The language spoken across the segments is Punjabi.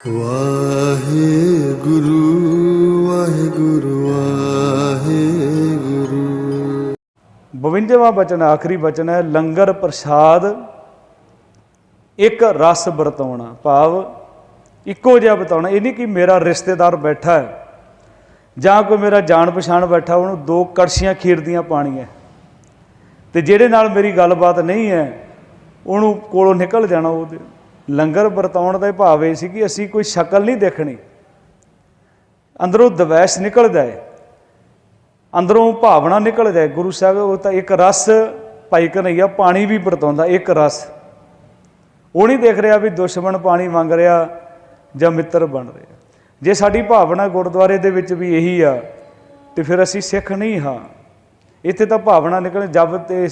ਵਾਹਿਗੁਰੂ ਵਾਹਿਗੁਰੂ ਵਾਹਿਗੁਰੂ। 52ਵਾਂ ਬਚਨ, ਆਖਰੀ ਬਚਨ ਹੈ, ਲੰਗਰ ਪ੍ਰਸਾਦ। ਇੱਕ ਰਸ ਵਰਤਾਉਣਾ, ਭਾਵ ਇੱਕੋ ਜਿਹਾ ਬਤਾਉਣਾ ਇਹ ਨਹੀਂ ਕਿ ਮੇਰਾ ਰਿਸ਼ਤੇਦਾਰ ਬੈਠਾ ਹੈ, ਜਾਂ ਕੋਈ ਮੇਰਾ ਜਾਣ ਪਛਾਣ ਬੈਠਾ, ਉਹਨੂੰ ਦੋ ਕੜਛੀਆਂ ਖੀਰ ਦੀਆਂ ਪਾਣੀਆਂ ਤੇ ਜਿਹੜੇ ਨਾਲ ਮੇਰੀ ਗੱਲਬਾਤ ਨਹੀਂ ਹੈ, ਉਹਨੂੰ ਕੋਲੋਂ ਨਿਕਲ ਜਾਣਾ ਉਹਦੇ ਲੰਗਰ ਵਰਤਾਉਣ ਦਾ ਭਾਵ ਇਹ ਸੀ ਕਿ ਅਸੀਂ ਕੋਈ ਸ਼ਕਲ ਨਹੀਂ ਦੇਖਣੀ। ਅੰਦਰੋਂ ਦਵੈਸ਼ ਨਿਕਲ ਜਾਏ, ਅੰਦਰੋਂ ਭਾਵਨਾ ਨਿਕਲ ਜਾਏ, ਗੁਰੂ ਸਾਹਿਬ ਉਹ ਤਾਂ ਇੱਕ ਰਸ ਭਾਈ ਕਨਈਆ ਪਾਣੀ ਵੀ ਵਰਤਾਉਂਦਾ, ਇੱਕ ਰਸ। ਉਹ ਨਹੀਂ ਦੇਖ ਰਿਹਾ ਵੀ ਦੁਸ਼ਮਣ ਪਾਣੀ ਮੰਗ ਰਿਹਾ ਜਾਂ ਮਿੱਤਰ ਬਣ ਰਿਹਾ। ਜੇ ਸਾਡੀ ਭਾਵਨਾ ਗੁਰਦੁਆਰੇ ਦੇ ਵਿੱਚ ਵੀ ਇਹੀ ਆ, ਤੇ ਫਿਰ ਅਸੀਂ ਸਿੱਖ ਨਹੀਂ ਹਾਂ। ਇੱਥੇ ਤਾਂ ਭਾਵਨਾ ਨਿਕਲ, ਜਬ ਤੇ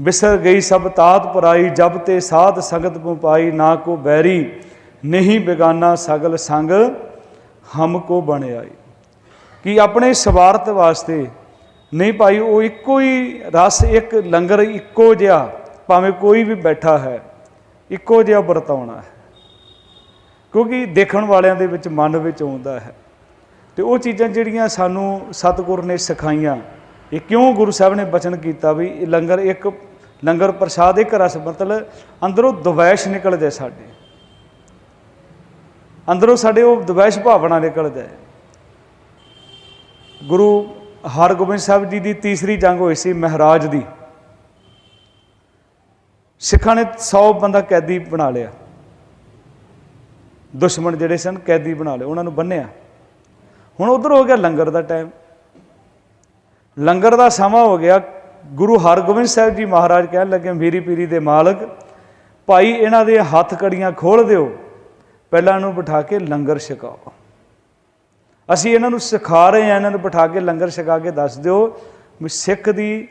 ਬਿਸਰ ਗਈ ਸਭ ਤਾਤ ਪਰਾਈ, ਜਬ ਤੇ ਸਾਧ ਸੰਗਤ ਪੁ ਨਾ ਕੋ ਬੈਰੀ, ਨਹੀਂ ਬੇਗਾਨਾ ਸਗਲ ਸੰਗ ਹਮ ਕੋ ਬਣ ਕਿ ਆਪਣੇ ਸਵਾਰਥ ਵਾਸਤੇ ਨਹੀਂ ਭਾਈ ਉਹ ਇੱਕੋ ਹੀ ਰਸ, ਇੱਕ ਲੰਗਰ ਇੱਕੋ ਜਿਹਾ, ਭਾਵੇਂ ਕੋਈ ਵੀ ਬੈਠਾ ਹੈ, ਇੱਕੋ ਜਿਹਾ ਵਰਤਾਉਣਾ ਹੈ। ਕਿਉਂਕਿ ਦੇਖਣ ਵਾਲਿਆਂ ਦੇ ਵਿੱਚ ਮਨ ਵਿੱਚ ਆਉਂਦਾ ਹੈ। ਤੇ ਉਹ ਚੀਜ਼ਾਂ ਜਿਹੜੀਆਂ ਸਾਨੂੰ ਸਤਿਗੁਰ ਨੇ ਸਿਖਾਈਆਂ ਇਹ ਕਿਉਂ ਗੁਰੂ ਸਾਹਿਬ ਨੇ ਬਚਨ ਕੀਤਾ ਵੀ ਇਹ ਲੰਗਰ ਇੱਕ, ਲੰਗਰ ਪ੍ਰਸਾਦ ਇੱਕ ਰਸ, ਮਤਲਬ ਅੰਦਰੋਂ ਦਵੈਸ਼ ਨਿਕਲ ਜਾਏ ਸਾਡੇ। ਅੰਦਰੋਂ ਸਾਡੇ ਉਹ ਦਵੈਸ਼ ਭਾਵਨਾ ਨਿਕਲ ਜਾਏ ਗੁਰੂ ਹਰਗੋਬਿੰਦ ਸਾਹਿਬ ਜੀ ਦੀ ਤੀਸਰੀ ਜੰਗ ਹੋਈ ਸੀ ਮਹਾਰਾਜ ਦੀ। ਸਿੱਖਾਂ ਨੇ 100 ਬੰਦਾ ਕੈਦੀ ਬਣਾ ਲਿਆ। ਦੁਸ਼ਮਣ ਜਿਹੜੇ ਸਨ ਕੈਦੀ ਬਣਾ ਲਏ, ਉਹਨਾਂ ਨੂੰ ਬੰਨਿਆ। ਹੁਣ ਉਧਰ ਹੋ ਗਿਆ ਲੰਗਰ ਦਾ ਟਾਈਮ ਲੰਗਰ ਦਾ ਸਮਾਂ ਹੋ ਗਿਆ। ਗੁਰੂ ਹਰਗੋਬਿੰਦ ਸਾਹਿਬ ਜੀ ਮਹਾਰਾਜ ਕਹਿਣ ਲੱਗੇ, ਮੇਰੀ ਪੀਰੀ ਦੇ ਮਾਲਕ, ਭਾਈ ਇਹਨਾਂ ਦੇ ਹੱਥ ਕੜੀਆਂ ਖੋਲ ਦਿਓ। ਪਹਿਲਾਂ ਇਹਨੂੰ ਬਿਠਾ ਕੇ ਲੰਗਰ ਛਕਾਓ। ਅਸੀਂ ਇਹਨਾਂ ਨੂੰ ਸਿਖਾ ਰਹੇ ਹਾਂ, ਇਹਨਾਂ ਨੂੰ ਬਿਠਾ ਕੇ ਲੰਗਰ ਛਕਾ ਕੇ ਦੱਸ ਦਿਓ। ਵੀ ਸਿੱਖ ਦੀ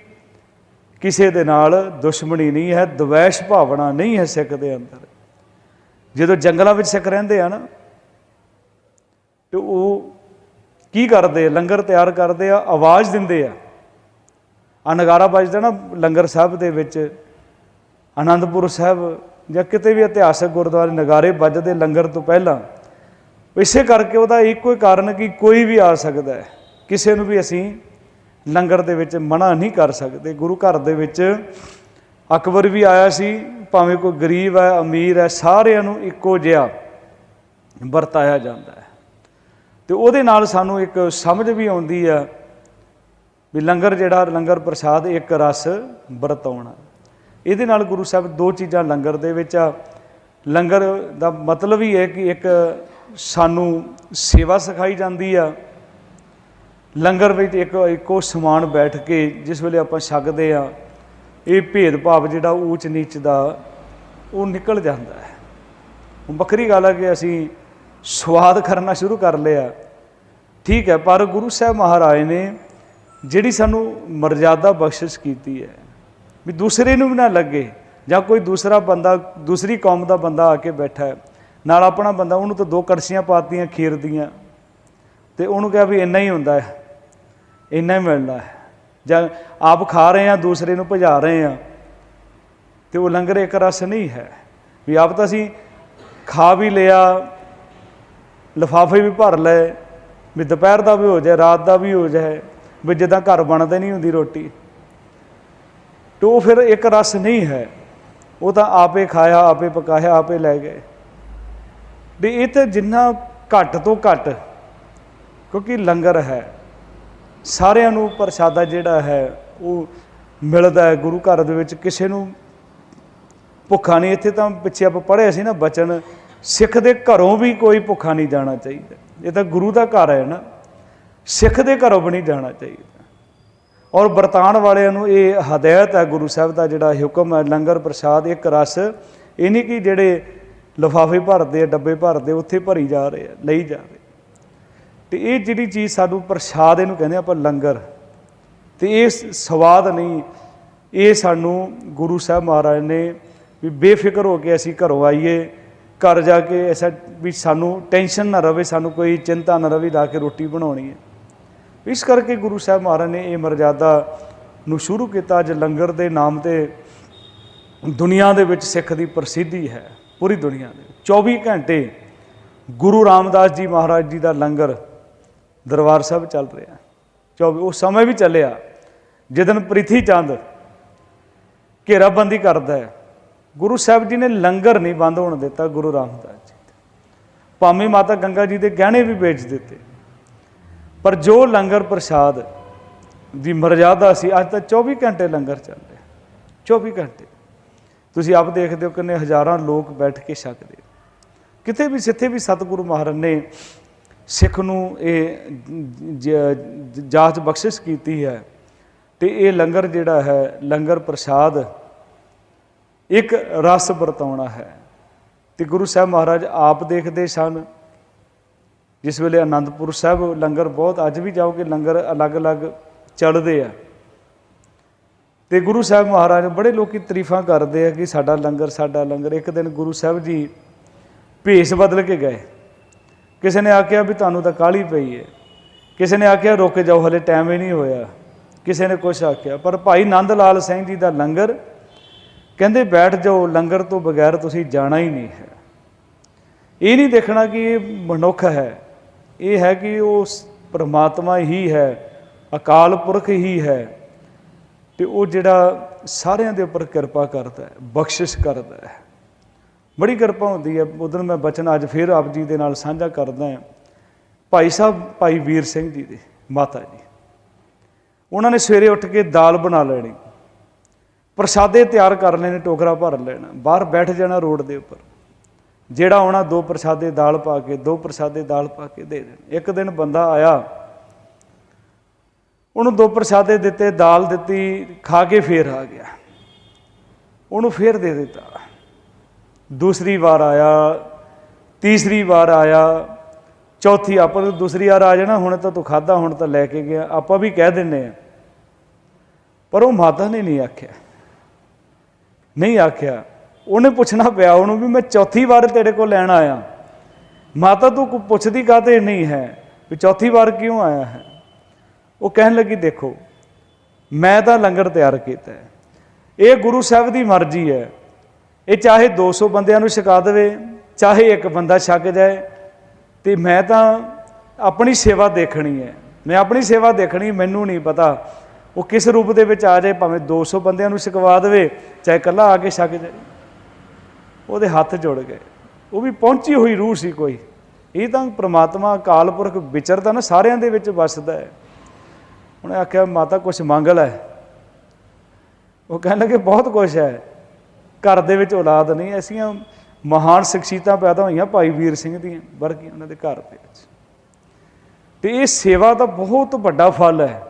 ਕਿਸੇ ਦੇ ਨਾਲ ਦੁਸ਼ਮਣੀ ਨਹੀਂ ਹੈ, ਦਵੈਸ਼ ਭਾਵਨਾ ਨਹੀਂ ਹੈ ਸਿੱਖ ਦੇ ਅੰਦਰ। ਜਦੋਂ ਜੰਗਲਾਂ ਵਿੱਚ ਸਿੱਖ ਰਹਿੰਦੇ ਆ ਨਾ, ਤੇ ਉਹ ਕੀ ਕਰਦੇ ਲੰਗਰ ਤਿਆਰ ਕਰਦੇ ਆ, ਆਵਾਜ਼ ਦਿੰਦੇ ਆ। ਆ ਨਗਾਰਾ ਵੱਜਦਾ ਨਾ ਲੰਗਰ ਸਾਹਿਬ ਦੇ ਵਿੱਚ, ਆਨੰਦਪੁਰ ਸਾਹਿਬ ਜਾਂ ਕਿਤੇ ਵੀ ਇਤਿਹਾਸਕ ਗੁਰਦੁਆਰੇ ਨਗਾਰੇ ਵੱਜਦੇ ਲੰਗਰ ਤੋਂ ਪਹਿਲਾਂ, ਇਸੇ ਕਰਕੇ ਉਹਦਾ ਇੱਕੋ ਹੀ ਕਾਰਨ ਕਿ ਕੋਈ ਵੀ ਆ ਸਕਦਾ ਹੈ। ਕਿਸੇ ਨੂੰ ਵੀ ਅਸੀਂ ਲੰਗਰ ਦੇ ਵਿੱਚ ਮਨਾ ਨਹੀਂ ਕਰ ਸਕਦੇ। ਗੁਰੂ ਘਰ ਦੇ ਵਿੱਚ ਅਕਬਰ ਵੀ ਆਇਆ ਸੀ, ਭਾਵੇਂ ਕੋਈ ਗਰੀਬ ਹੈ, ਅਮੀਰ ਹੈ, ਸਾਰਿਆਂ ਨੂੰ ਇੱਕੋ ਜਿਹਾ ਵਰਤਾਇਆ ਜਾਂਦਾ ਹੈ। ਤੇ ਉਹਦੇ ਨਾਲ ਸਾਨੂੰ ਇੱਕ ਸਮਝ ਵੀ ਆਉਂਦੀ ਆ ਵੀ ਲੰਗਰ ਜਿਹੜਾ, ਲੰਗਰ ਪ੍ਰਸਾਦ ਇੱਕ ਰਸ ਵਰਤਾਉਣਾ। ਇਹਦੇ ਨਾਲ ਗੁਰੂ ਸਾਹਿਬ ਦੋ ਚੀਜ਼ਾਂ ਲੰਗਰ ਦੇ ਵਿੱਚ ਆ। ਲੰਗਰ ਦਾ ਮਤਲਬ ਹੀ ਹੈ ਕਿ ਇੱਕ ਸਾਨੂੰ ਸੇਵਾ ਸਿਖਾਈ ਜਾਂਦੀ ਆ। ਲੰਗਰ ਵਿੱਚ ਇੱਕ, ਇੱਕੋ ਸਮਾਨ ਬੈਠ ਕੇ ਜਿਸ ਵੇਲੇ ਆਪਾਂ ਛਕਦੇ ਆ, ਇਹ ਭੇਦਭਾਵ ਜਿਹੜਾ ਊਚ ਨੀਚ ਦਾ, ਉਹ ਨਿਕਲ ਜਾਂਦਾ ਹੈ। ਵੱਖਰੀ ਗੱਲ ਹੈ ਕਿ ਅਸੀਂ ਸਵਾਦ ਕਰਨਾ ਸ਼ੁਰੂ ਕਰ ਲਿਆ। ਠੀਕ ਹੈ, ਪਰ ਗੁਰੂ ਸਾਹਿਬ ਮਹਾਰਾਜ ਨੇ ਜਿਹੜੀ ਸਾਨੂੰ ਮਰਜ਼ਾਦਾ ਬਖਸ਼ਿਸ਼ ਕੀਤੀ ਹੈ, ਵੀ ਦੂਸਰੇ ਨੂੰ ਵੀ ਨਾ ਲੱਗੇ, ਜਾਂ ਕੋਈ ਦੂਸਰਾ ਬੰਦਾ, ਦੂਸਰੀ ਕੌਮ ਦਾ ਬੰਦਾ ਆ ਕੇ ਬੈਠਾ ਹੈ, ਨਾਲ ਆਪਣਾ ਬੰਦਾ, ਉਹਨੂੰ ਤਾਂ ਦੋ ਕੜਛੀਆਂ ਪਾਤੀਆਂ ਖੀਰ ਦੀਆਂ, ਤੇ ਉਹਨੂੰ ਕਿਹਾ ਵੀ ਇੰਨਾ ਹੀ ਹੁੰਦਾ ਹੈ, ਇੰਨਾ ਹੀ ਮਿਲਣਾ ਹੈ, ਜਾਂ ਆਪ ਖਾ ਰਹੇ ਆ ਦੂਸਰੇ ਨੂੰ ਭਜਾ ਰਹੇ ਆ ਤੇ ਉਹ ਲੰਗਰ ਇੱਕ ਰਸ ਨਹੀਂ ਹੈ, ਵੀ ਆਪ ਤਾਂ ਅਸੀਂ ਖਾ ਵੀ ਲਿਆ ਲਿਫਾਫੇ ਵੀ ਭਰ ਲਏ, ਵੀ ਦੁਪਹਿਰ ਦਾ ਵੀ ਹੋ ਜਾਏ, ਰਾਤ ਦਾ ਵੀ ਹੋ ਜਾਏ, ਵੀ ਜਿੱਦਾਂ ਘਰ ਬਣਦੇ ਨਹੀਂ ਹੁੰਦੀ ਰੋਟੀ। ਤੇ ਉਹ ਫਿਰ ਇੱਕ ਰਸ ਨਹੀਂ ਹੈ। ਉਹ ਤਾਂ ਆਪੇ ਖਾਇਆ, ਆਪੇ ਪਕਾਇਆ, ਆਪੇ ਲੈ ਗਏ। ਵੀ ਇਹ ਤੇ ਜਿੰਨਾ ਘੱਟ ਤੋਂ ਘੱਟ, ਕਿਉਂਕਿ ਲੰਗਰ ਹੈ, ਸਾਰਿਆਂ ਨੂੰ ਪ੍ਰਸ਼ਾਦਾ ਜਿਹੜਾ ਹੈ, ਉਹ ਮਿਲਦਾ ਹੈ ਗੁਰੂ ਘਰ ਦੇ ਵਿੱਚ। ਕਿਸੇ ਨੂੰ ਭੁੱਖਾ ਨਹੀਂ। ਇੱਥੇ ਤਾਂ ਪਿੱਛੇ ਆਪਾਂ ਪੜ੍ਹਿਆ ਸੀ ਨਾ ਬਚਨ ਸਿੱਖ ਦੇ ਘਰੋਂ ਵੀ ਕੋਈ ਭੁੱਖਾ ਨਹੀਂ ਜਾਣਾ ਚਾਹੀਦਾ। ਇਹ ਤਾਂ ਗੁਰੂ ਦਾ ਘਰ ਹੈ ਨਾ। ਸਿੱਖ ਦੇ ਘਰੋਂ ਵੀ ਨਹੀਂ ਜਾਣਾ ਚਾਹੀਦਾ। ਔਰ ਵਰਤਾਨ ਵਾਲਿਆਂ ਨੂੰ ਇਹ ਹਦਾਇਤ ਹੈ ਗੁਰੂ ਸਾਹਿਬ ਦਾ ਜਿਹੜਾ ਹੁਕਮ ਹੈ, ਲੰਗਰ ਪ੍ਰਸਾਦ, ਇੱਕ ਰਸ, ਇਹ ਨਹੀਂ ਕਿ ਜਿਹੜੇ ਲਿਫਾਫੇ ਭਰਦੇ ਆ, ਡੱਬੇ ਭਰਦੇ, ਉੱਥੇ ਭਰੀ ਜਾ ਰਹੇ ਆ ਲਈ ਜਾ ਰਹੇ। ਤੇ ਇਹ ਜਿਹੜੀ ਚੀਜ਼ ਸਾਨੂੰ ਪ੍ਰਸਾਦ ਇਹਨੂੰ ਕਹਿੰਦੇ ਆਪਾਂ ਲੰਗਰ। ਤੇ ਇਹ ਸਵਾਦ ਨਹੀਂ। ਇਹ ਸਾਨੂੰ ਗੁਰੂ ਸਾਹਿਬ ਮਹਾਰਾਜ ਨੇ ਵੀ ਬੇਫਿਕਰ ਹੋ ਕੇ ਅਸੀਂ ਘਰੋਂ ਆਈਏ। ਘਰ ਜਾ ਕੇ ਐਸਾ ਵੀ ਸਾਨੂੰ ਟੈਨਸ਼ਨ ਨਾ ਰਵੇ, ਸਾਨੂੰ ਕੋਈ ਚਿੰਤਾ ਨਾ ਰਵੇ ਲਾ ਕੇ ਰੋਟੀ ਬਣਾਉਣੀ ਹੈ। ਇਸ ਕਰਕੇ ਗੁਰੂ ਸਾਹਿਬ ਮਹਾਰਾਜ ਨੇ ਇਹ ਮਰਜ਼ਾਦਾ ਨੂੰ ਸ਼ੁਰੂ ਕੀਤਾ, ਅੱਜ ਲੰਗਰ ਦੇ ਨਾਮ ਤੇ ਦੁਨੀਆ ਦੇ ਵਿੱਚ ਸਿੱਖ ਦੀ ਪ੍ਰਸਿੱਧੀ ਹੈ, ਪੂਰੀ ਦੁਨੀਆ ਦੇ 24 ਘੰਟੇ ਗੁਰੂ ਰਾਮਦਾਸ ਜੀ ਮਹਾਰਾਜ ਜੀ ਦਾ ਲੰਗਰ ਦਰਬਾਰ ਸਾਹਿਬ ਚੱਲ ਰਿਹਾ 24 ਉਹ ਸਮੇਂ ਵੀ ਚੱਲਿਆ। ਜਿੱਦਨ ਪ੍ਰਿਥੀ ਚੰਦ ਘੇਰਾਬੰਦੀ ਕਰਦਾ ਹੈ ਗੁਰੂ ਸਾਹਿਬ ਜੀ ਨੇ ਲੰਗਰ ਨਹੀਂ ਬੰਦ ਹੋਣ ਦਿੱਤਾ ਗੁਰੂ ਰਾਮਦਾਸ ਜੀ ਦਾ। ਭਾਵੇਂ ਮਾਤਾ ਗੰਗਾ ਜੀ ਦੇ ਗਹਿਣੇ ਵੀ ਵੇਚ ਦਿੱਤੇ। ਪਰ ਜੋ ਲੰਗਰ ਪ੍ਰਸ਼ਾਦ ਦੀ ਮਰਜ਼ਾਦਾ ਸੀ, ਅੱਜ ਤਾਂ 24 ਘੰਟੇ ਲੰਗਰ ਚੱਲ ਰਿਹਾ। 24 ਘੰਟੇ। ਤੁਸੀਂ ਆਪ ਦੇਖਦੇ ਹੋ ਕਿੰਨੇ ਹਜ਼ਾਰਾਂ ਲੋਕ ਬੈਠ ਕੇ ਛਕਦੇ ਕਿਤੇ ਵੀ, ਜਿੱਥੇ ਵੀ ਸਤਿਗੁਰੂ ਮਹਾਰਾਜ ਨੇ ਸਿੱਖ ਨੂੰ ਇਹ ਜਾਤ ਬਖਸ਼ਿਸ਼ ਕੀਤੀ ਹੈ, ਤੇ ਇਹ ਲੰਗਰ ਜਿਹੜਾ ਹੈ, ਲੰਗਰ ਪ੍ਰਸ਼ਾਦ ਇੱਕ ਰਸ ਵਰਤਾਉਣਾ ਹੈ। ਤੇ ਗੁਰੂ ਸਾਹਿਬ ਮਹਾਰਾਜ ਆਪ ਦੇਖਦੇ ਸਨ। ਜਿਸ ਵੇਲੇ ਆਨੰਦਪੁਰ ਸਾਹਿਬ ਲੰਗਰ ਬਹੁਤ, ਅੱਜ ਵੀ ਜਾਓਗੇ ਲੰਗਰ ਅਲੱਗ-ਅਲੱਗ ਚੱਲਦੇ ਆ। ਤੇ ਗੁਰੂ ਸਾਹਿਬ ਮਹਾਰਾਜ ਬੜੇ ਲੋਕੀ ਤਾਰੀਫਾਂ ਕਰਦੇ ਆ ਕਿ ਸਾਡਾ ਲੰਗਰ ਸਾਡਾ ਲੰਗਰ। ਇੱਕ ਦਿਨ ਗੁਰੂ ਸਾਹਿਬ ਜੀ ਭੇਸ ਬਦਲ ਕੇ ਗਏ। ਕਿਸੇ ਨੇ ਆਖਿਆ ਵੀ ਤੁਹਾਨੂੰ ਤਾਂ ਕਾਲੀ ਪਈ ਹੈ ਕਿਸੇ ਨੇ ਆਖਿਆ ਰੁਕ ਜਾਓ, ਹਲੇ ਟਾਈਮ ਹੀ ਨਹੀਂ ਹੋਇਆ। ਕਿਸੇ ਨੇ ਕੁਛ ਆਖਿਆ। ਪਰ ਭਾਈ ਨੰਦ ਲਾਲ ਸਿੰਘ ਜੀ ਦਾ ਲੰਗਰ ਕਹਿੰਦੇ ਬੈਠ ਜਾਓ, ਲੰਗਰ ਤੋਂ ਬਗੈਰ ਤੁਸੀਂ ਜਾਣਾ ਹੀ ਨਹੀਂ ਹੈ। ਇਹ ਨਹੀਂ ਦੇਖਣਾ ਕਿ ਇਹ ਮਨੁੱਖ ਹੈ। ਇਹ ਹੈ ਕਿ ਉਹ ਪਰਮਾਤਮਾ ਹੀ ਹੈ, ਅਕਾਲ ਪੁਰਖ ਹੀ ਹੈ ਤੇ ਉਹ ਜਿਹੜਾ ਸਾਰਿਆਂ ਦੇ ਉੱਪਰ ਕਿਰਪਾ ਕਰਦਾ ਹੈ, ਬਖਸ਼ਿਸ਼ ਕਰਦਾ ਹੈ। ਬੜੀ ਕਿਰਪਾ ਹੁੰਦੀ ਹੈ। ਉਦੋਂ ਮੈਂ ਬਚਨ ਅੱਜ ਫਿਰ ਆਪ ਜੀ ਦੇ ਨਾਲ ਸਾਂਝਾ ਕਰਦਾ ਹਾਂ। ਭਾਈ ਸਾਹਿਬ, ਭਾਈ ਵੀਰ ਸਿੰਘ ਜੀ ਦੇ, ਮਾਤਾ ਜੀ। ਉਹਨਾਂ ਨੇ ਸਵੇਰੇ ਉੱਠ ਕੇ ਦਾਲ ਬਣਾ ਲੈਣੀ। ਪ੍ਰਸ਼ਾਦੇ ਤਿਆਰ ਕਰ ਲੈਣੇ ਟੋਕਰਾ ਭਰ ਲੈਣਾ। ਬਾਹਰ ਬੈਠ ਜਾਣਾ ਰੋਡ ਦੇ ਉੱਪਰ। ਜਿਹੜਾ ਆਉਣਾ, ਦੋ ਪ੍ਰਸ਼ਾਦੇ ਦਾਲ ਪਾ ਕੇ, ਦੋ ਪ੍ਰਸ਼ਾਦੇ ਦਾਲ ਪਾ ਕੇ ਦੇ ਦੇਣ। ਇੱਕ ਦਿਨ ਬੰਦਾ ਆਇਆ, ਉਹਨੂੰ ਦੋ ਪ੍ਰਸ਼ਾਦੇ ਦਿੱਤੇ, ਦਾਲ ਦਿੱਤੀ, ਖਾ ਕੇ ਫੇਰ ਆ ਗਿਆ। ਉਹਨੂੰ ਫੇਰ ਦੇ ਦਿੱਤਾ। ਦੂਸਰੀ ਵਾਰ ਆਇਆ, ਤੀਸਰੀ ਵਾਰ ਆਇਆ, ਚੌਥੀ, ਆਪਾਂ ਨੂੰ ਦੂਸਰੀ ਵਾਰ ਆ ਜਾਣਾ, ਹੁਣ ਤਾਂ ਤੂੰ ਖਾਦਾ ਹੁਣ ਤਾਂ ਲੈ ਕੇ ਗਿਆ। ਆਪਾਂ ਵੀ ਕਹਿ ਦਿੰਨੇ ਆ। ਪਰ ਉਹ ਮਾਤਾ ਨੇ ਨਹੀਂ ਆਖਿਆ। ਨਹੀਂ ਆਖਿਆ। ਉਹਨੇ ਪੁੱਛਣਾ ਪਿਆ, ਉਹਨੂੰ ਵੀ ਮੈਂ ਚੌਥੀ ਵਾਰ ਤੇਰੇ ਕੋਲ ਲੈਣ ਆਇਆ। ਮਾਤਾ ਤੂੰ ਕੋ ਪੁੱਛਦੀ ਕਾਤੇ ਨਹੀਂ ਹੈ ਵੀ ਚੌਥੀ ਵਾਰ ਕਿਉਂ ਆਇਆ ਹੈ? ਉਹ ਕਹਿਣ ਲੱਗੀ, ਦੇਖੋ, ਮੈਂ ਤਾਂ ਲੰਗਰ ਤਿਆਰ ਕੀਤਾ ਹੈ। ਇਹ ਗੁਰੂ ਸਾਹਿਬ ਦੀ ਮਰਜ਼ੀ ਹੈ। ਇਹ ਚਾਹੇ 200 ਬੰਦਿਆਂ ਨੂੰ ਛਕਾ ਦੇਵੇ, ਚਾਹੇ ਇੱਕ ਬੰਦਾ ਛਕ ਜਾਏ, ਤੇ ਮੈਂ ਤਾਂ ਆਪਣੀ ਸੇਵਾ ਦੇਖਣੀ ਹੈ। ਮੈਂ ਆਪਣੀ ਸੇਵਾ ਦੇਖਣੀ, ਮੈਨੂੰ ਨਹੀਂ ਪਤਾ ਉਹ ਕਿਸ ਰੂਪ ਦੇ ਵਿੱਚ ਆ ਜਾਏ, ਭਾਵੇਂ 200 ਬੰਦਿਆਂ ਨੂੰ ਛਕਵਾ ਦੇਵੇ, ਚਾਹੇ ਇਕੱਲਾ ਆ ਕੇ ਛਕ ਜਾਏ। ਉਹਦੇ ਹੱਥ ਜੁੜ ਗਏ। ਉਹ ਵੀ ਪਹੁੰਚੀ ਹੋਈ ਰੂਹ ਸੀ ਕੋਈ। ਇਹ ਤਾਂ ਪ੍ਰਮਾਤਮਾ ਅਕਾਲ ਪੁਰਖ ਵਿਚਰਦਾ ਨਾ, ਸਾਰਿਆਂ ਦੇ ਵਿੱਚ ਵਸਦਾ ਹੈ। ਉਹਨੇ ਆਖਿਆ, ਮਾਤਾ ਕੁਝ ਮੰਗ ਲੈ। ਉਹ ਕਹਿਣ ਲੱਗੇ, ਬਹੁਤ ਕੁਝ ਹੈ। ਘਰ ਦੇ ਵਿੱਚ ਔਲਾਦ ਨਹੀਂ। ਐਸੀਆਂ ਮਹਾਨ ਸ਼ਖਸੀਅਤਾਂ ਪੈਦਾ ਹੋਈਆਂ ਭਾਈ ਵੀਰ ਸਿੰਘ ਦੀਆਂ, ਵਰਗੀਆਂ ਉਹਨਾਂ ਦੇ ਘਰ ਦੇ ਵਿੱਚ। ਤੇ ਇਹ ਸੇਵਾ ਦਾ ਬਹੁਤ ਵੱਡਾ ਫਲ ਹੈ।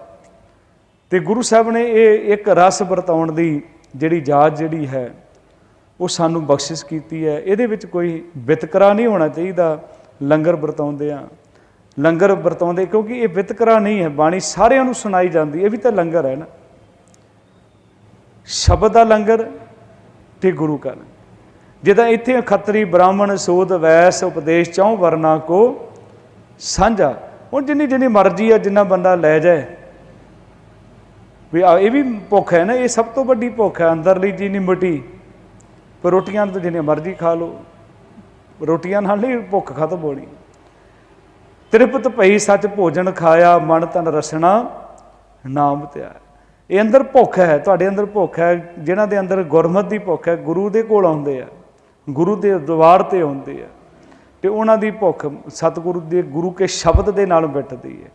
ਤੇ ਗੁਰੂ ਸਾਹਿਬ ਨੇ ਇਹ ਇੱਕ ਰਸ ਵਰਤਾਉਣ ਦੀ ਜਿਹੜੀ ਜਾਚ ਜਿਹੜੀ ਹੈ, ਉਹ ਸਾਨੂੰ ਬਖਸ਼ਿਸ਼ ਕੀਤੀ ਹੈ। ਇਹਦੇ ਵਿੱਚ ਕੋਈ ਵਿਤਕਰਾ ਨਹੀਂ ਹੋਣਾ ਚਾਹੀਦਾ, ਲੰਗਰ ਵਰਤਾਉਂਦੇ ਆ ਲੰਗਰ ਵਰਤਾਉਂਦੇ ਕਿਉਂਕਿ ਇਹ ਵਿਤਕਰਾ ਨਹੀਂ ਹੈ, ਬਾਣੀ ਸਾਰਿਆਂ ਨੂੰ ਸੁਣਾਈ ਜਾਂਦੀ, ਇਹ ਵੀ ਤਾਂ ਲੰਗਰ ਹੈ ਨਾ। ਸ਼ਬਦ ਦਾ ਲੰਗਰ ਤੇ ਗੁਰੂ ਕਾ ਲੰਗਰ ਜਿਹਦਾ ਇੱਥੇ ਖੱਤਰੀ ਬ੍ਰਾਹਮਣ ਸੋਧ ਵੈਸ ਉਪਦੇਸ਼ ਚੌਂ ਵਰਨਾ ਕੋ ਸਾਂਝਾ। ਹੁਣ ਜਿੰਨੀ ਜਿੰਨੀ ਮਰਜ਼ੀ ਆ, ਜਿੰਨਾ ਬੰਦਾ ਲੈ ਜਾਏ ਵੀ ਆ, ਇਹ ਵੀ ਭੁੱਖ ਹੈ ਨਾ, ਇਹ ਸਭ ਤੋਂ ਵੱਡੀ ਭੁੱਖ ਹੈ, ਅੰਦਰਲੀ ਜਿੰਨੀ ਮਿੱਟੀ, ਪਰ ਰੋਟੀਆਂ ਤਾਂ ਜਿੰਨੇ ਮਰਜ਼ੀ ਖਾ ਲਓ। ਰੋਟੀਆਂ ਨਾਲ ਨਹੀਂ, ਭੁੱਖ ਖਤਮ ਹੋਣੀ। ਤ੍ਰਿਪਤ ਭਈ ਸੱਚ ਭੋਜਨ ਖਾਇਆ, ਮਨ ਤਨ ਰਸਣਾ, ਨਾਮ ਧਿਆ। ਇਹ ਅੰਦਰ ਭੁੱਖ ਹੈ, ਤੁਹਾਡੇ ਅੰਦਰ ਭੁੱਖ ਹੈ, ਜਿਨ੍ਹਾਂ ਦੇ ਅੰਦਰ ਗੁਰਮਤ ਦੀ ਭੁੱਖ ਹੈ, ਗੁਰੂ ਦੇ ਕੋਲ ਆਉਂਦੇ ਆ, ਗੁਰੂ ਦੇ ਦਵਾਰ ਤੇ ਆਉਂਦੇ ਆ। ਤੇ ਉਹਨਾਂ ਦੀ ਭੁੱਖ ਸਤਿਗੁਰੂ ਦੇ, ਗੁਰੂ ਕੇ ਸ਼ਬਦ ਦੇ ਨਾਲ ਮਿਟਦੀ ਹੈ।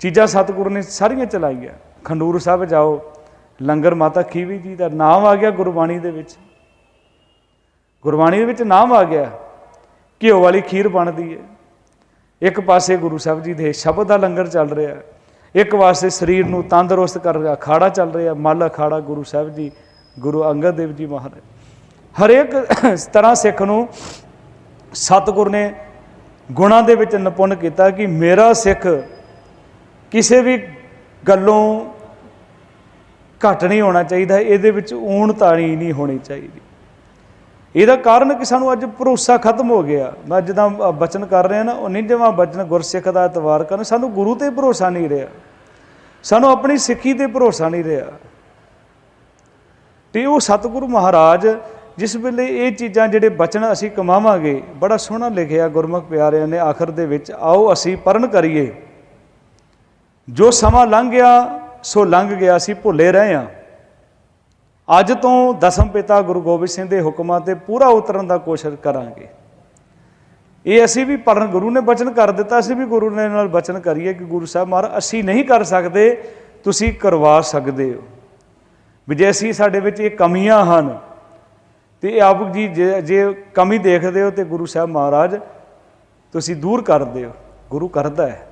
ਚੀਜ਼ਾਂ ਸਤਿਗੁਰੂ ਨੇ ਸਾਰੀਆਂ ਚਲਾਈਆਂ। ਖੰਡੂਰ ਸਾਹਿਬ ਜਾਓ, ਲੰਗਰ ਮਾਤਾ ਖੀਵੀ ਜੀ ਦਾ ਨਾਮ ਆ ਗਿਆ ਗੁਰਬਾਣੀ ਦੇ ਵਿੱਚ। ਗੁਰਬਾਣੀ ਦੇ ਵਿੱਚ ਨਾਮ ਆ ਗਿਆ, ਘਿਓ ਵਾਲੀ ਖੀਰ ਬਣਦੀ ਹੈ। ਇੱਕ ਪਾਸੇ ਗੁਰੂ ਸਾਹਿਬ ਜੀ ਦੇ ਸ਼ਬਦ ਦਾ ਲੰਗਰ ਚੱਲ ਰਿਹਾ ਇੱਕ ਪਾਸੇ ਸਰੀਰ ਨੂੰ ਤੰਦਰੁਸਤ ਕਰ ਰਿਹਾ, ਅਖਾੜਾ ਚੱਲ ਰਿਹਾ, ਮੱਲ ਅਖਾੜਾ ਗੁਰੂ ਸਾਹਿਬ ਜੀ, ਗੁਰੂ ਅੰਗਦ ਦੇਵ ਜੀ ਮਹਾਰਾਜ। ਹਰੇਕ ਤਰ੍ਹਾਂ ਸਿੱਖ ਨੂੰ ਸਤਿਗੁਰ ਨੇ ਗੁਣਾਂ ਦੇ ਵਿੱਚ ਨਿਪੁੰਨ ਕੀਤਾ ਕਿ ਮੇਰਾ ਸਿੱਖ ਕਿਸੇ ਵੀ ਗੱਲੋਂ ਘੱਟ ਨਹੀਂ ਹੋਣਾ ਚਾਹੀਦਾ ਇਹਦੇ ਵਿੱਚ ਊਣ ਤਾਣੀ ਨਹੀਂ ਹੋਣੀ ਚਾਹੀਦੀ। ਇਹਦਾ ਕਾਰਨ ਕਿ ਸਾਨੂੰ ਅੱਜ ਭਰੋਸਾ ਖਤਮ ਹੋ ਗਿਆ। ਮੈਂ ਜਿੱਦਾਂ ਅ, ਬਚਨ ਕਰ ਰਿਹਾ ਨਾ ਉਹ ਨਹੀਂ ਜਿਵੇਂ ਬਚਨ ਗੁਰਸਿੱਖ ਦਾ ਇਤਵਾਰ ਕਰਨ ਸਾਨੂੰ ਗੁਰੂ ਤੇ ਭਰੋਸਾ ਨਹੀਂ ਰਿਹਾ। ਸਾਨੂੰ ਆਪਣੀ ਸਿੱਖੀ ਤੇ ਭਰੋਸਾ ਨਹੀਂ ਰਿਹਾ। ਤੇ ਉਹ ਸਤਿਗੁਰੂ ਮਹਾਰਾਜ ਜਿਸ ਵੇਲੇ ਇਹ ਚੀਜ਼ਾਂ ਜਿਹੜੇ ਬਚਨ ਅਸੀਂ ਕਮਾਵਾਂਗੇ ਬੜਾ ਸੋਹਣਾ ਲਿਖਿਆ ਗੁਰਮੁਖ ਪਿਆਰਿਆਂ ਨੇ ਆਖਰ ਦੇ ਵਿੱਚ ਆਓ ਅਸੀਂ ਪਰਨ ਕਰੀਏ। ਜੋ ਸਮਾਂ ਲੰਘ ਗਿਆ, ਸੋ ਲੰਘ ਗਿਆ, ਅਸੀਂ ਭੁੱਲੇ ਰਹੇ ਹਾਂ। ਅੱਜ ਤੋਂ ਦਸਮ ਪਿਤਾ ਗੁਰੂ ਗੋਬਿੰਦ ਸਿੰਘ ਦੇ ਹੁਕਮਾਂ ਤੇ ਪੂਰਾ ਉਤਰਨ ਦਾ ਕੋਸ਼ਿਸ਼ ਕਰਾਂਗੇ। ਇਹ ਅਸੀਂ ਵੀ ਪੜਨ ਗੁਰੂ ਨੇ ਬਚਨ ਕਰ ਦਿੱਤਾ, ਅਸੀਂ ਵੀ ਗੁਰੂ ਨੇ ਨਾਲ ਬਚਨ ਕਰੀਏ ਕਿ ਗੁਰੂ ਸਾਹਿਬ ਮਹਾਰਾਜ, ਅਸੀਂ ਨਹੀਂ ਕਰ ਸਕਦੇ, ਤੁਸੀਂ ਕਰਵਾ ਸਕਦੇ ਹੋ। ਵੀ ਜੇ ਅਸੀਂ ਸਾਡੇ ਵਿੱਚ ਇਹ ਕਮੀਆਂ ਹਨ। ਤੇ ਇਹ ਆਪ ਜੀ ਜੇ ਜੇ ਕਮੀ ਦੇਖਦੇ ਹੋ ਤੇ ਗੁਰੂ ਸਾਹਿਬ ਮਹਾਰਾਜ, ਤੁਸੀਂ ਦੂਰ ਕਰਦੇ ਹੋ। ਗੁਰੂ ਕਰਦਾ ਹੈ।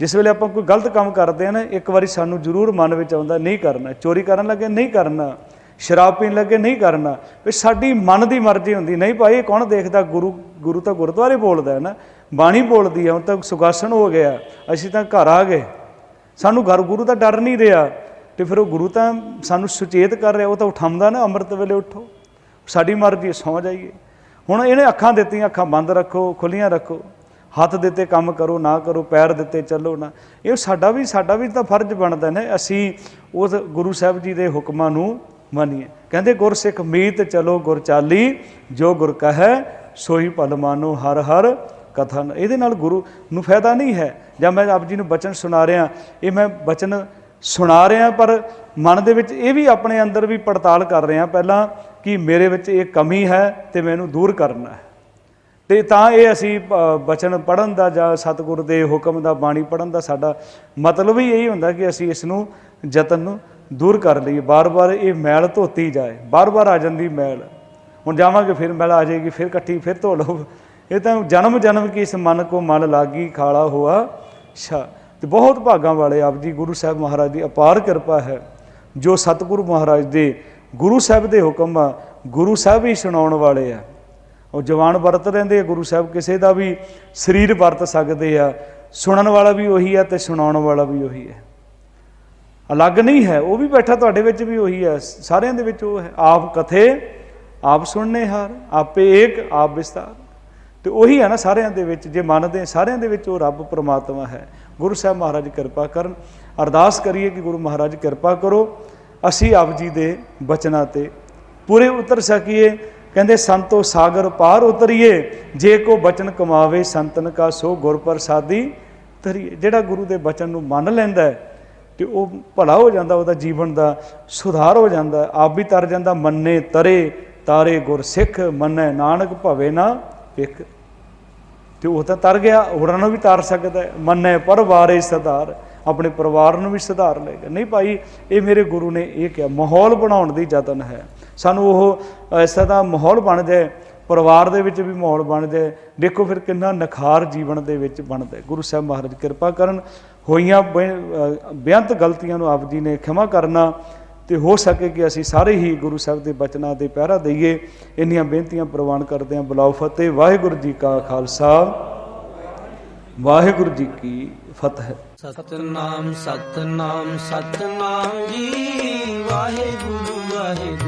ਜਿਸ ਵੇਲੇ ਆਪਾਂ ਕੋਈ ਗਲਤ ਕੰਮ ਕਰਦੇ ਆ ਨਾ ਇੱਕ ਵਾਰੀ ਸਾਨੂੰ ਜ਼ਰੂਰ ਮਨ ਵਿੱਚ ਆਉਂਦਾ ਨਹੀਂ ਕਰਨਾ। ਚੋਰੀ ਕਰਨ ਲੱਗੇ ਨਹੀਂ ਕਰਨਾ। ਸ਼ਰਾਬ ਪੀਣ ਲੱਗੇ ਨਹੀਂ ਕਰਨਾ। ਵੀ ਸਾਡੀ ਮਨ ਦੀ ਮਰਜ਼ੀ ਹੁੰਦੀ। ਨਹੀਂ ਭਾਈ ਇਹ ਕੌਣ ਦੇਖਦਾ? ਗੁਰੂ ਗੁਰੂ ਤਾਂ ਗੁਰਦੁਆਰੇ ਬੋਲਦਾ ਹੈ ਨਾ। ਬਾਣੀ ਬੋਲਦੀ ਹੈ ਹੁਣ ਤਾਂ ਸੁਗਾਸਣ ਹੋ ਗਿਆ। ਅਸੀਂ ਤਾਂ ਘਰ ਆ ਗਏ। ਸਾਨੂੰ ਘਰ ਗੁਰੂ ਦਾ ਡਰ ਨਹੀਂ ਰਿਹਾ। ਤੇ ਫਿਰ ਉਹ ਗੁਰੂ ਤਾਂ ਸਾਨੂੰ ਸੁਚੇਤ ਕਰ ਰਿਹਾ। ਉਹ ਤਾਂ ਉਠਾਉਂਦਾ ਨਾ ਅੰਮ੍ਰਿਤ ਵੇਲੇ ਉੱਠੋ। ਸਾਡੀ ਮਰਜ਼ੀ ਹੈ, ਸੌਂ ਜਾਈਏ। ਹੁਣ ਇਹਨੇ ਅੱਖਾਂ ਦਿੱਤੀਆਂ ਅੱਖਾਂ ਬੰਦ ਰੱਖੋ ਖੁੱਲੀਆਂ ਰੱਖੋ। ਹੱਥ ਦਿੱਤੇ ਕੰਮ ਕਰੋ, ਨਾ ਕਰੋ, ਪੈਰ ਦਿੱਤੇ ਚੱਲੋ ਨਾ। ਇਹ ਸਾਡਾ ਵੀ ਸਾਡਾ ਵੀ ਤਾਂ ਫਰਜ਼ ਬਣਦਾ ਨੇ, ਅਸੀਂ ਉਸ ਗੁਰੂ ਸਾਹਿਬ ਜੀ ਦੇ ਹੁਕਮਾਂ ਨੂੰ ਮੰਨੀਏ। ਕਹਿੰਦੇ, ਗੁਰਸਿੱਖ ਮੀਤ ਚਲੋ ਗੁਰ ਚਾਲੀ, ਜੋ ਗੁਰ ਕਹੈ, ਸੋਈ ਭਲ ਮਾਨੋ ਹਰ ਹਰ ਕਥਨ। ਇਹਦੇ ਨਾਲ ਗੁਰੂ ਨੂੰ ਫਾਇਦਾ ਨਹੀਂ ਹੈ। ਜਾਂ ਮੈਂ ਆਪ ਜੀ ਨੂੰ ਬਚਨ ਸੁਣਾ ਰਿਹਾ, ਇਹ ਮੈਂ ਬਚਨ ਸੁਣਾ ਰਿਹਾ, ਪਰ ਮਨ ਦੇ ਵਿੱਚ ਇਹ ਵੀ ਆਪਣੇ ਅੰਦਰ ਵੀ ਪੜਤਾਲ ਕਰ ਰਿਹਾ ਪਹਿਲਾਂ ਕਿ ਮੇਰੇ ਵਿੱਚ ਇਹ ਕਮੀ ਹੈ ਤੇ ਮੈਨੂੰ ਦੂਰ ਕਰਨਾ ਹੈ। ਤੇ ਤਾਂ ਇਹ ਅਸੀਂ ਬਚਨ ਪੜਨ ਦਾ ਜਾਂ ਸਤਿਗੁਰ ਦੇ ਹੁਕਮ ਦਾ ਬਾਣੀ ਪੜਨ ਦਾ ਸਾਡਾ ਮਤਲਬ ਹੀ ਇਹੀ ਹੁੰਦਾ ਕਿ ਅਸੀਂ ਇਸ ਨੂੰ ਯਤਨ ਨੂੰ ਦੂਰ ਕਰ ਲਈਏ। ਬਾਰ-ਬਾਰ ਇਹ ਮੈਲ ਧੋਤੀ ਜਾਏ। ਬਾਰ-ਬਾਰ ਆ ਜਾਂਦੀ ਮੈਲ। ਹੁਣ ਜਾਵਾਂਗੇ, ਫਿਰ ਮੈਲ ਆ ਜਾਏਗੀ, ਫਿਰ ਇਕੱਠੀ ਫਿਰ ਧੋ ਲਓ। ਇਹ ਤਾਂ ਜਨਮ ਜਨਮ ਕੀ ਇਸ ਮਨ ਕੋ ਮਨ ਲਾਗੀ, ਖਾਲਾ ਹੋਆ ਛਾ ਤੇ ਬਹੁਤ ਭਾਗਾਂ ਵਾਲੇ ਆਪ ਜੀ ਗੁਰੂ ਸਾਹਿਬ ਮਹਾਰਾਜ ਦੀ ਅਪਾਰ ਕਿਰਪਾ ਹੈ, ਜੋ ਸਤਿਗੁਰੂ ਮਹਾਰਾਜ ਦੇ ਗੁਰੂ ਸਾਹਿਬ ਦੇ ਹੁਕਮ ਆ, ਗੁਰੂ ਸਾਹਿਬ ਹੀ ਸੁਣਾਉਣ ਵਾਲੇ ਆ। ਉਹ ਜਵਾਨ ਵਰਤ ਰਹਿੰਦੇ ਆ, ਗੁਰੂ ਸਾਹਿਬ ਕਿਸੇ ਦਾ ਵੀ ਸਰੀਰ ਵਰਤ ਸਕਦੇ ਆ, ਸੁਣਨ ਵਾਲਾ ਵੀ ਉਹੀ ਆ ਤੇ ਸੁਣਾਉਣ ਵਾਲਾ ਵੀ ਉਹੀ ਹੈ ਅਲੱਗ ਨਹੀਂ ਹੈ, ਉਹ ਵੀ ਬੈਠਾ ਤੁਹਾਡੇ ਵਿੱਚ ਵੀ ਉਹੀ ਹੈ ਸਾਰਿਆਂ ਦੇ ਵਿੱਚ ਉਹ ਹੈ। ਆਪ ਕਥੇ, ਆਪ ਸੁਣਨੇ ਹਾਰ, ਆਪੇ ਏਕ, ਆਪ ਵਿਸਤਾਰ। ਤੇ ਉਹੀ ਹੈ ਨਾ ਸਾਰਿਆਂ ਦੇ ਵਿੱਚ, ਜੇ ਮੰਨਦੇ ਸਾਰਿਆਂ ਦੇ ਵਿੱਚ ਉਹ ਰੱਬ ਪ੍ਰਮਾਤਮਾ ਹੈ। ਗੁਰੂ ਸਾਹਿਬ ਮਹਾਰਾਜ ਕਿਰਪਾ ਕਰਨ, ਅਰਦਾਸ ਕਰੀਏ ਕਿ ਗੁਰੂ ਮਹਾਰਾਜ ਕਿਰਪਾ ਕਰੋ, ਅਸੀਂ ਆਪ ਜੀ ਦੇ ਬਚਨਾਂ ਤੇ ਪੂਰੇ ਉਤਰ ਸਕੀਏ ਕਹਿੰਦੇ, ਸੰਤੋ ਸਾਗਰ ਪਾਰ ਉਤਰੀਏ, ਜੇ ਕੋ ਬਚਨ ਕਮਾਵੇ ਸੰਤਨ ਕਾ, ਸੋ ਗੁਰ ਪ੍ਰਸਾਦੀ ਤਰੀਏ ਜਿਹੜਾ ਗੁਰੂ ਦੇ ਬਚਨ ਨੂੰ ਮੰਨ ਲੈਂਦਾ ਹੈ, ਤੇ ਉਹ ਭਲਾ ਹੋ ਜਾਂਦਾ, ਉਹਦਾ ਜੀਵਨ ਦਾ ਸੁਧਾਰ ਹੋ ਜਾਂਦਾ, ਆਪ ਵੀ ਤਰ ਜਾਂਦਾ, ਮੰਨੇ ਤਰੇ, ਤਾਰੇ ਗੁਰ ਸਿੱਖ, ਮੰਨੈ ਨਾਨਕ ਭਵੇ ਨਾ ਵਿਖ ਤੇ ਉਹ ਤਾਂ ਤਰ ਗਿਆ ਹੋਰਾਂ ਨੂੰ ਵੀ ਤਾਰ ਸਕਦਾ ਮੰਨੇ ਪਰਵਾਰੇ ਸੁਧਾਰ, ਆਪਣੇ ਪਰਿਵਾਰ ਨੂੰ ਵੀ ਸੁਧਾਰ ਲਏਗਾ ਨਹੀਂ ਭਾਈ, ਇਹ ਮੇਰੇ ਗੁਰੂ ਨੇ ਇਹ ਕਿਹਾ, ਮਾਹੌਲ ਬਣਾਉਣ ਦੀ ਯਤਨ ਹੈ। ਸਾਨੂੰ ਉਹ ਇਸ ਤਰ੍ਹਾਂ ਦਾ ਮਾਹੌਲ ਬਣ ਜਾਏ ਪਰਿਵਾਰ ਦੇ ਵਿੱਚ ਵੀ ਮਾਹੌਲ ਬਣ ਜਾਏ ਦੇਖੋ ਫਿਰ ਕਿੰਨਾ ਨਖਾਰ ਜੀਵਨ ਦੇ ਵਿੱਚ ਬਣਦਾ ਗੁਰੂ ਸਾਹਿਬ ਮਹਾਰਾਜ ਕਿਰਪਾ ਕਰਨ, ਹੋਈਆਂ ਬੇ- ਬੇਅੰਤ ਗਲਤੀਆਂ ਨੂੰ ਆਪ ਜੀ ਨੇ ਖਿਮਾ ਕਰਨਾ ਤੇ ਹੋ ਸਕੇ ਕਿ ਅਸੀਂ ਸਾਰੇ ਹੀ ਗੁਰੂ ਸਾਹਿਬ ਦੇ ਬਚਨਾਂ ਦੇ ਪਹਿਰਾ ਦਈਏ। ਇੰਨੀਆਂ ਬੇਨਤੀਆਂ ਪ੍ਰਵਾਨ ਕਰਦੇ ਹਾਂ। ਬੁਲਾਓ ਫਤਿਹ। ਵਾਹਿਗੁਰੂ ਜੀ ਕਾ ਖਾਲਸਾ। ਵਾਹਿਗੁਰੂ ਜੀ ਕੀ ਫਤਿਹ। ਸਤਨਾਮ ਸਤਨਾਮ ਸਤਨਾਮ ਜੀ। ਵਾਹਿਗੁਰੂ ਵਾਹਿਗੁਰੂ।